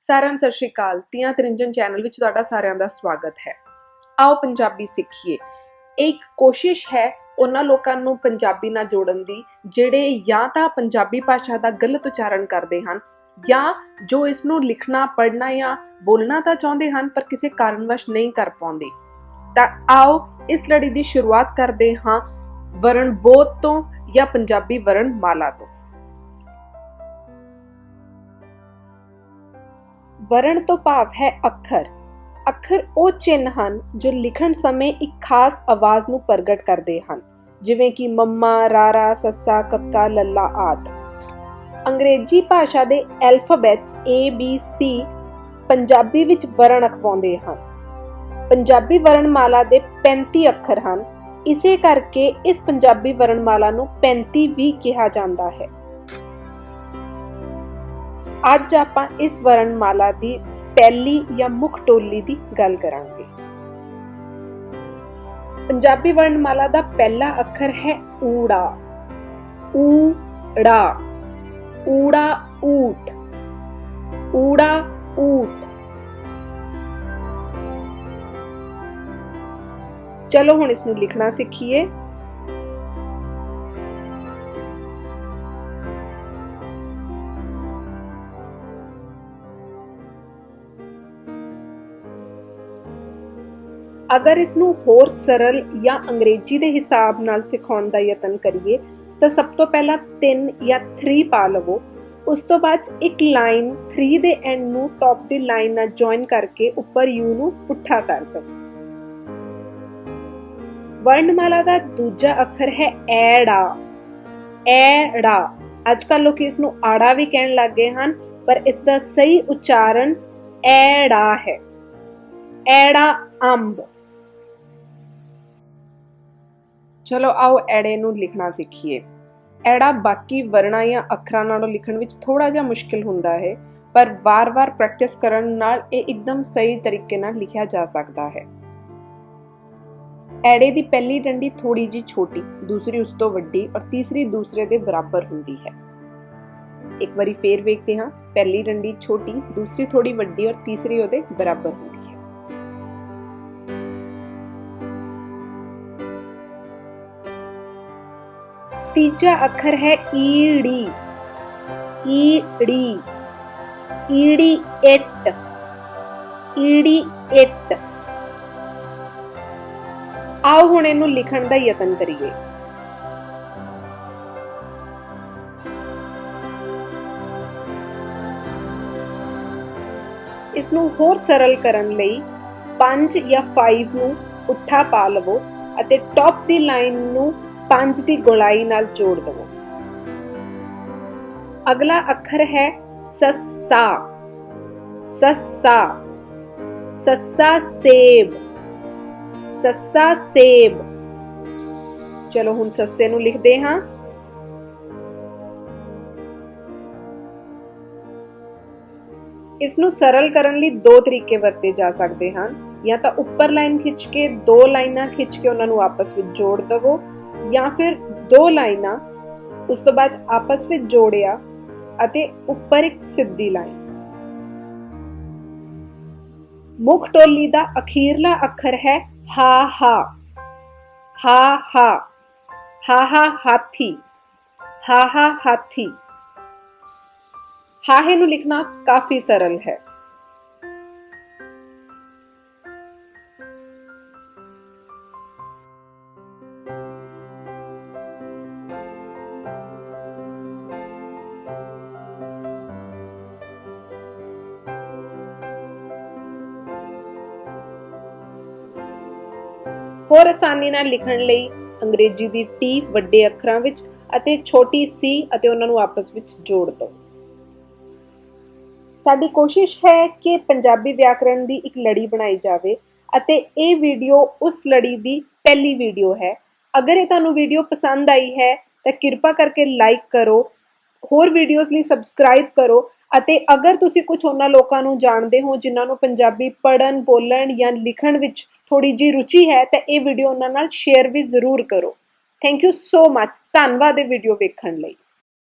ਸਾਰਿਆਂ ਨੂੰ ਸਤਿ ਸ਼੍ਰੀ ਅਕਾਲ। ਤੀਆਂ ਤਰਿੰਜਨ ਚੈਨਲ ਵਿੱਚ ਤੁਹਾਡਾ ਸਾਰਿਆਂ ਦਾ ਸਵਾਗਤ ਹੈ। ਆਓ ਪੰਜਾਬੀ ਸਿੱਖੀਏ। ਇਹ ਇੱਕ ਕੋਸ਼ਿਸ਼ ਹੈ ਉਹਨਾਂ ਲੋਕਾਂ ਨੂੰ ਪੰਜਾਬੀ ਨਾਲ ਜੋੜਨ ਦੀ, ਜਿਹੜੇ ਜਾਂ ਤਾਂ ਪੰਜਾਬੀ ਭਾਸ਼ਾ ਦਾ ਗਲਤ ਉਚਾਰਨ ਕਰਦੇ ਹਨ, ਜਾਂ ਜੋ ਇਸ ਨੂੰ ਲਿਖਣਾ, ਪੜ੍ਹਨਾ ਜਾਂ ਬੋਲਣਾ ਤਾਂ ਚਾਹੁੰਦੇ ਹਨ, ਪਰ ਕਿਸੇ ਕਾਰਨਵਸ਼ ਨਹੀਂ ਕਰ ਪਾਉਂਦੇ। ਤਾਂ ਆਓ ਇਸ ਲੜੀ ਦੀ ਸ਼ੁਰੂਆਤ ਕਰਦੇ ਹਾਂ ਵਰਣ ਬੋਧ ਤੋਂ ਜਾਂ ਪੰਜਾਬੀ ਵਰਣ ਮਾਲਾ ਤੋਂ। ਵਰਣ ਤੋਂ ਭਾਵ ਹੈ ਅੱਖਰ। ਅੱਖਰ ਉਹ ਚਿੰਨ੍ਹ ਹਨ ਜੋ ਲਿਖਣ ਸਮੇਂ ਇੱਕ ਖਾਸ ਆਵਾਜ਼ ਨੂੰ ਪ੍ਰਗਟ ਕਰਦੇ ਹਨ, ਜਿਵੇਂ ਕਿ ਮੰਮਾ, ਰਾਰਾ, ਸੱਸਾ, ਕੱਕਾ, ਲੱਲਾ ਆਦਿ। ਅੰਗਰੇਜ਼ੀ ਭਾਸ਼ਾ ਦੇ alphabets A, B, C Punjabi ਵਿੱਚ ਵਰਣ ਅਖਵਾਉਂਦੇ ਹਨ। ਪੰਜਾਬੀ ਵਰਣਮਾਲਾ ਦੇ 35 ਅੱਖਰ ਹਨ। ਇਸੇ ਕਰਕੇ ਇਸ ਪੰਜਾਬੀ ਵਰਣਮਾਲਾ ਨੂੰ 35 ਵੀ ਕਿਹਾ ਜਾਂਦਾ ਹੈ। ਅੱਜ ਆਪਾਂ ਇਸ ਵਰਣਮਾਲਾ ਦੀ ਪਹਿਲੀ ਜਾਂ ਮੁੱਖ ਟੋਲੀ ਦੀ ਗੱਲ ਕਰਾਂਗੇ। ਪੰਜਾਬੀ ਵਰਣਮਾਲਾ ਦਾ ਪਹਿਲਾ ਅੱਖਰ ਹੈ ਊੜਾ। ਊੜਾ। ਊੜਾ ਊਟ। ਊੜਾ ਊਟ। ਚਲੋ ਹੁਣ ਇਸ ਨੂੰ ਲਿਖਣਾ ਸਿੱਖੀਏ। ਅਗਰ ਇਸ ਨੂੰ ਹੋਰ ਸਰਲ ਜਾਂ ਅੰਗਰੇਜ਼ੀ ਦੇ ਹਿਸਾਬ ਨਾਲ ਸਿਖਾਉਣ ਦਾ ਯਤਨ ਕਰੀਏ, ਤਾਂ ਸਭ ਤੋਂ ਪਹਿਲਾਂ 3 ਜਾਂ 3 ਪਾ ਲਵੋ। ਉਸ ਤੋਂ ਬਾਅਦ ਇੱਕ ਲਾਈਨ 3 ਦੇ ਐਂਡ ਨੂੰ ਟੌਪ ਦੀ ਲਾਈਨ ਨਾਲ ਜੁਆਇਨ ਕਰਕੇ ਉੱਪਰ ਯੂ ਨੂੰ ਪੁੱਠਾ ਕਰ ਦਿਓ। ਵਰਣਮਾਲਾ ਦਾ ਦੂਜਾ ਅੱਖਰ ਹੈ ਐੜਾ। ਐੜਾ। ਅੱਜ ਕੱਲ ਲੋਕ ਇਸ ਨੂੰ ਆੜਾ ਵੀ ਕਹਿਣ ਲੱਗ ਗਏ ਹਨ, ਪਰ ਇਸ ਦਾ ਸਹੀ ਉਚਾਰਨ ਐੜਾ ਹੈ। ਐੜਾ ਅੰਬ। ਚਲੋ ਆਓ ਐੜੇ ਨੂੰ ਲਿਖਣਾ ਸਿੱਖੀਏ। ਐੜਾ ਬਾਕੀ ਵਰਣਾਂ ਜਾਂ ਅੱਖਰਾਂ ਨਾਲੋਂ ਲਿਖਣ ਵਿੱਚ ਥੋੜਾ ਜਿਹਾ ਮੁਸ਼ਕਿਲ ਹੁੰਦਾ ਹੈ, ਪਰ ਵਾਰ-ਵਾਰ ਪ੍ਰੈਕਟਿਸ ਕਰਨ ਨਾਲ ਇਹ ਇੱਕਦਮ ਸਹੀ ਤਰੀਕੇ ਨਾਲ ਲਿਖਿਆ ਜਾ ਸਕਦਾ ਹੈ। ਐੜੇ ਦੀ ਪਹਿਲੀ ਡੰਡੀ ਥੋੜੀ ਜੀ ਛੋਟੀ, ਦੂਸਰੀ ਉਸ ਤੋਂ ਵੱਡੀ ਔਰ ਤੀਸਰੀ ਦੂਸਰੇ ਦੇ ਬਰਾਬਰ ਹੁੰਦੀ ਹੈ। ਇੱਕ ਵਾਰੀ ਫੇਰ ਵੇਖਦੇ ਹਾਂ, ਪਹਿਲੀ ਡੰਡੀ ਛੋਟੀ, ਦੂਸਰੀ ਥੋੜੀ ਵੱਡੀ ਔਰ ਤੀਸਰੀ ਉਹਦੇ ਬਰਾਬਰ ਹੁੰਦੀ ਤੀਜਾ ਅੱਖਰ ਹੈ ਈੜੀ। ਈੜੀ। ਈੜੀ ਇੱਟ ਈੜੀ ਇੱਟ ਆਓ ਹੁਣ ਇਹਨੂੰ ਲਿਖਣ ਦਾ ਯਤਨ ਕਰੀਏ। ਇਸ ਨੂੰ ਹੋਰ ਸਰਲ ਕਰਨ ਲਈ 5 ਜਾਂ 5 ਨੂੰ ਉੱਠਾ ਪਾ ਲਵੋ ਅਤੇ ਟੌਪ ਦੀ ਲਾਈਨ ਨੂੰ 5 ਦੀ ਗੋਲਾਈ ਨਾਲ ਜੋੜ ਦਵੋ। ਅਗਲਾ ਅੱਖਰ ਹੈ ਸੱਸਾ। ਸੱਸਾ। ਸੱਸਾ ਸੇਬ। ਸੱਸਾ ਸੇਬ। ਚਲੋ ਹੁਣ ਸੱਸੇ ਨੂੰ ਲਿਖਦੇ ਹਾਂ। ਇਸ ਨੂੰ ਸਰਲ ਕਰਨ ਲਈ ਦੋ ਤਰੀਕੇ ਵਰਤੇ ਜਾ ਸਕਦੇ ਹਨ। ਜਾਂ ਤਾਂ ਉੱਪਰ ਲਾਈਨ ਖਿੱਚ ਕੇ, ਦੋ ਲਾਈਨਾਂ ਖਿੱਚ ਕੇ ਉਹਨਾਂ ਨੂੰ ਆਪਸ ਵਿੱਚ ਜੋੜ ਦਵੋ। ਜਾਂ ਫਿਰ ਦੋ ਲਾਈਨਾਂ, ਉਸ ਤੋਂ ਬਾਅਦ ਆਪਸ ਵਿੱਚ ਜੋੜਿਆ ਅਤੇ ਉੱਪਰ ਇੱਕ ਸਿੱਧੀ ਲਾਈਨ। ਮੁੱਖ ਟੋਲੀ ਦਾ ਅਖੀਰਲਾ ਅੱਖਰ ਹੈ ਹਾ ਹਾ। ਹਾ ਹਾ। ਹਾ ਹਾ ਹਾਥੀ। ਹਾ ਹਾ ਹਾਥੀ। ਹਾਹੇ ਨੂੰ ਲਿਖਣਾ ਕਾਫੀ ਸਰਲ ਹੈ। ਹੋਰ ਆਸਾਨੀ ਨਾਲ ਲਿਖਣ ਲਈ ਅੰਗਰੇਜ਼ੀ ਦੀ ਟੀ ਵੱਡੇ ਅੱਖਰਾਂ ਵਿੱਚ ਅਤੇ ਛੋਟੀ ਸੀ ਅਤੇ ਉਹਨਾਂ ਨੂੰ ਆਪਸ ਵਿੱਚ ਜੋੜ ਦਿਓ ਸਾਡੀ ਕੋਸ਼ਿਸ਼ ਹੈ ਕਿ ਪੰਜਾਬੀ ਵਿਆਕਰਣ ਦੀ ਇੱਕ ਲੜੀ ਬਣਾਈ ਜਾਵੇ ਅਤੇ ਇਹ ਵੀਡੀਓ ਉਸ ਲੜੀ ਦੀ ਪਹਿਲੀ ਵੀਡੀਓ ਹੈ। ਅਗਰ ਇਹ ਤੁਹਾਨੂੰ ਵੀਡੀਓ ਪਸੰਦ ਆਈ ਹੈ, ਤਾਂ ਕਿਰਪਾ ਕਰਕੇ ਲਾਈਕ ਕਰੋ, ਹੋਰ ਵੀਡੀਓਜ਼ ਲਈ ਸਬਸਕ੍ਰਾਈਬ ਕਰੋ ਅਤੇ ਅਗਰ ਤੁਸੀਂ ਕੁਝ ਉਹਨਾਂ ਲੋਕਾਂ ਨੂੰ ਜਾਣਦੇ ਹੋ ਜਿਨ੍ਹਾਂ ਨੂੰ ਪੰਜਾਬੀ ਪੜ੍ਹਨ, ਬੋਲਣ ਜਾਂ ਲਿਖਣ ਵਿੱਚ ਥੋੜੀ ਜੀ ਰੁਚੀ ਹੈ ਤਾਂ ਇਹ ਵੀਡੀਓ ਉਹਨਾਂ ਨਾਲ ਸ਼ੇਅਰ ਵੀ ਜ਼ਰੂਰ ਕਰੋ। ਥੈਂਕ ਯੂ ਸੋ ਮੱਚ ਧੰਨਵਾਦ ਇਹ ਵੀਡੀਓ ਵੇਖਣ ਲਈ।